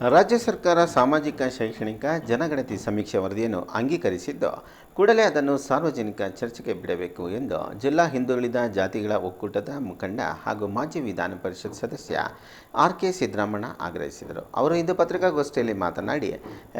ರಾಜ್ಯ ಸರ್ಕಾರ ಸಾಮಾಜಿಕ ಶೈಕ್ಷಣಿಕ ಜನಗಣತಿ ಸಮೀಕ್ಷೆ ವರದಿಯನ್ನು ಅಂಗೀಕರಿಸಿದ್ದು, ಕೂಡಲೇ ಅದನ್ನು ಸಾರ್ವಜನಿಕ ಚರ್ಚೆಗೆ ಬಿಡಬೇಕು ಎಂದು ಜಿಲ್ಲಾ ಹಿಂದುಳಿದ ಜಾತಿಗಳ ಒಕ್ಕೂಟದ ಮುಖಂಡ ಹಾಗೂ ಮಾಜಿ ವಿಧಾನ ಪರಿಷತ್ ಸದಸ್ಯ ಆರ್ ಕೆ ಸಿದ್ದರಾಮಣ್ಣ ಆಗ್ರಹಿಸಿದರು. ಅವರು ಇಂದು ಪತ್ರಿಕಾಗೋಷ್ಠಿಯಲ್ಲಿ ಮಾತನಾಡಿ,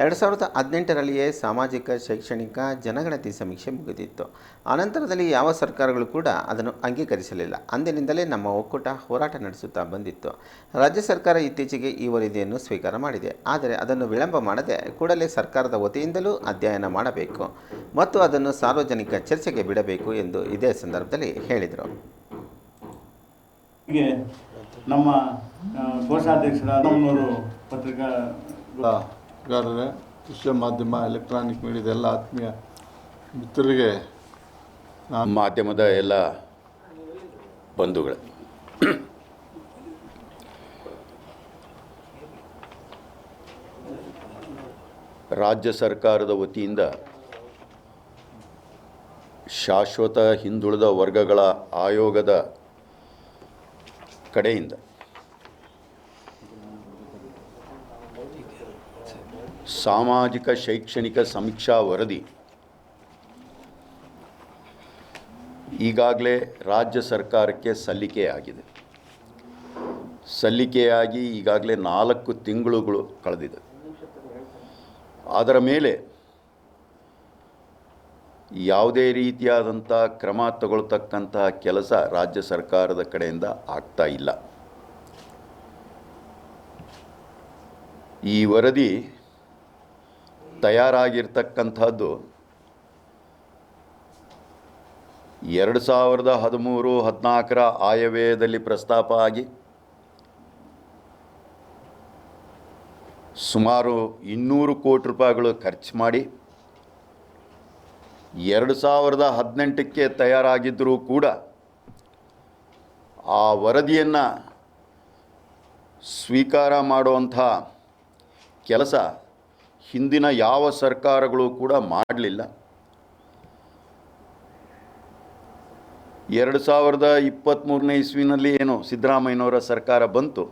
ಎರಡು ಸಾವಿರದ ಹದಿನೆಂಟರಲ್ಲಿಯೇ ಸಾಮಾಜಿಕ ಶೈಕ್ಷಣಿಕ ಜನಗಣತಿ ಸಮೀಕ್ಷೆ ಮುಗಿದಿತ್ತು. ಅನಂತರದಲ್ಲಿ ಯಾವ ಸರ್ಕಾರಗಳು ಕೂಡ ಅದನ್ನು ಅಂಗೀಕರಿಸಲಿಲ್ಲ. ಅಂದಿನಿಂದಲೇ ನಮ್ಮ ಒಕ್ಕೂಟ ಹೋರಾಟ ನಡೆಸುತ್ತಾ ಬಂದಿತ್ತು. ರಾಜ್ಯ ಸರ್ಕಾರ ಇತ್ತೀಚೆಗೆ ಈ ವರದಿಯನ್ನು ಸ್ವೀಕಾರ ಮಾಡಿದೆ. ಆದರೆ ಅದನ್ನು ವಿಳಂಬ ಮಾಡದೆ ಕೂಡಲೇ ಸರ್ಕಾರದ ವತಿಯಿಂದಲೂ ಅಧ್ಯಯನ ಮಾಡಬೇಕು ಮತ್ತು ಅದನ್ನು ಸಾರ್ವಜನಿಕ ಚರ್ಚೆಗೆ ಬಿಡಬೇಕು ಎಂದು ಇದೇ ಸಂದರ್ಭದಲ್ಲಿ ಹೇಳಿದರು. ಹೀಗೆ ನಮ್ಮ ಪತ್ರಿಕಾಗಾರರೇ ದೃಶ್ಯ ಮಾಧ್ಯಮ ಎಲೆಕ್ಟ್ರಾನಿಕ್ ಮೀಡಿಯಾದ ಎಲ್ಲ ಆತ್ಮೀಯ ಮಿತ್ರರಿಗೆ ಮಾಧ್ಯಮದ ಎಲ್ಲ ಬಂಧುಗಳು. ರಾಜ್ಯ ಸರ್ಕಾರದ ವತಿಯಿಂದ ಶಾಶ್ವತ ಹಿಂದುಳಿದ ವರ್ಗಗಳ ಆಯೋಗದ ಕಡೆಯಿಂದ ಸಾಮಾಜಿಕ ಶೈಕ್ಷಣಿಕ ಸಮೀಕ್ಷಾ ವರದಿ ಈಗಾಗಲೇ ರಾಜ್ಯ ಸರ್ಕಾರಕ್ಕೆ ಸಲ್ಲಿಕೆಯಾಗಿದೆ. ಸಲ್ಲಿಕೆಯಾಗಿ ಈಗಾಗಲೇ ನಾಲ್ಕು ತಿಂಗಳುಗಳು ಕಳೆದಿದೆ. ಅದರ ಮೇಲೆ ಯಾವುದೇ ರೀತಿಯಾದಂಥ ಕ್ರಮ ತಗೊಳ್ತಕ್ಕಂತಹ ಕೆಲಸ ರಾಜ್ಯ ಸರ್ಕಾರದ ಕಡೆಯಿಂದ ಆಗ್ತಾ ಇಲ್ಲ. ಈ ವರದಿ ತಯಾರಾಗಿರ್ತಕ್ಕಂಥದ್ದು ಎರಡು ಸಾವಿರದ ಹದಿಮೂರು ಹದಿನಾಲ್ಕರ ಆಯವ್ಯಯದಲ್ಲಿ ಪ್ರಸ್ತಾಪ ಆಗಿ ಸುಮಾರು ಇನ್ನೂರು ಕೋಟಿ ರೂಪಾಯಿಗಳು ಖರ್ಚು ಮಾಡಿ ಎರಡು ಸಾವಿರದ ಹದಿನೆಂಟಕ್ಕೆ ತಯಾರಾಗಿದ್ದರೂ ಕೂಡ ಆ ವರದಿಯನ್ನು ಸ್ವೀಕಾರ ಮಾಡುವಂಥ ಕೆಲಸ ಹಿಂದಿನ ಯಾವ ಸರ್ಕಾರಗಳು ಕೂಡ ಮಾಡಲಿಲ್ಲ. ಎರಡು ಸಾವಿರದ ಇಪ್ಪತ್ತ್ಮೂರನೇ ಇಸ್ವಿನಲ್ಲಿ ಏನು ಸಿದ್ದರಾಮಯ್ಯನವರ ಸರ್ಕಾರ ಬಂತು?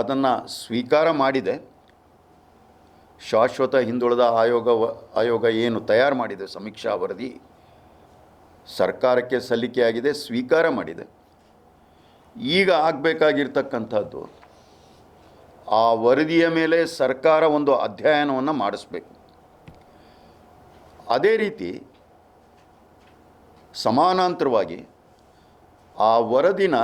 ಅದನ್ನು ಸ್ವೀಕಾರ ಮಾಡಿದೆ. ಶಾಶ್ವತ ಹಿಂದುಳಿದ ಆಯೋಗ ಆಯೋಗ ಏನು ತಯಾರು ಮಾಡಿದೆ, ಸಮೀಕ್ಷಾ ವರದಿ ಸರ್ಕಾರಕ್ಕೆ ಸಲ್ಲಿಕೆಯಾಗಿದೆ ಸ್ವೀಕಾರ ಮಾಡಿದೆ. ಈಗ ಆಗಬೇಕಾಗಿರ್ತಕ್ಕಂಥದ್ದು, ಆ ವರದಿಯ ಮೇಲೆ ಸರ್ಕಾರ ಒಂದು ಅಧ್ಯಯನವನ್ನು ಮಾಡಿಸ್ಬೇಕು. ಅದೇ ರೀತಿ ಸಮಾನಾಂತರವಾಗಿ ಆ ವರದಿನ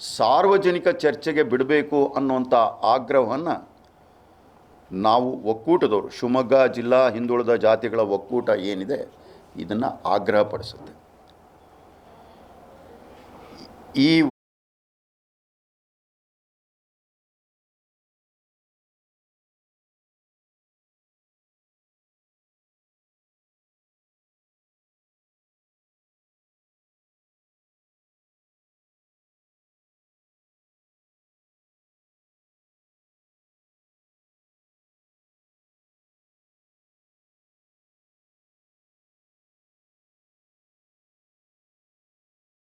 ಸಾರ್ವಜನಿಕ ಚರ್ಚೆಗೆ ಬಿಡಬೇಕು ಅನ್ನುವಂಥ ಆಗ್ರಹವನ್ನು ನಾವು ಒಕ್ಕೂಟದವರು, ಶಿವಮೊಗ್ಗ ಜಿಲ್ಲಾ ಹಿಂದುಳಿದ ಜಾತಿಗಳ ಒಕ್ಕೂಟ ಏನಿದೆ, ಇದನ್ನು ಆಗ್ರಹಪಡಿಸುತ್ತೆ. ಈ